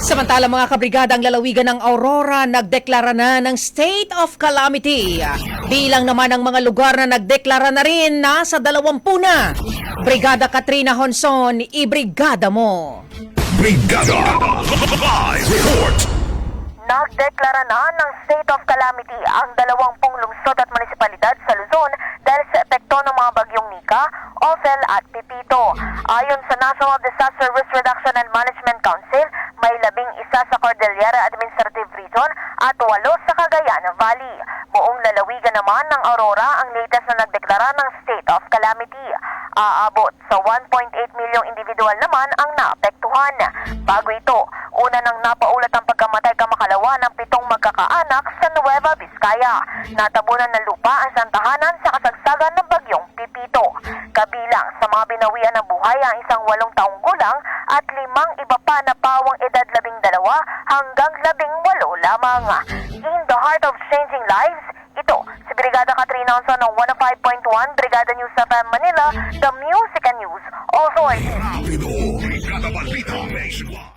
Samantala mga kabrigada ang lalawigan ng Aurora nagdeklara na ng state of calamity. Bilang naman ang mga lugar na nagdeklara na rin nasa dalawampu na. Brigada Katrina Honson, ibrigada mo. Brigada Live Report Nagdeklara na ng state of calamity ang dalawampung lungsod at munisipalidad sa Luzon dahil sa epekto ng mga bagyong Nika, Ophel at Pipito. Ayon sa National Disaster Risk Reduction and Management May labing isa sa Cordillera Administrative Region at walo sa Cagayan Valley. Buong lalawigan naman ng Aurora ang latest na nagdeklara ng state of calamity. Aabot sa 1.8 milyong individual naman ang naapektuhan. Bago ito, una nang napaulat ang pagkamatay kamakalawa ng pitong magkakaanak sa Nueva Vizcaya. Natabunan ng lupa ang santahanan sa kasagsagan ng bagyong Pipito. Kabilang sa mga binawian ng buhay ang isang walong taong gulang at limang iba pa na pawang edad hanggang labing walo lamang. In the heart of changing lives, ito si Brigada Katrina Onson ng 105.1 Brigada News FM Manila, the Music and News Authority.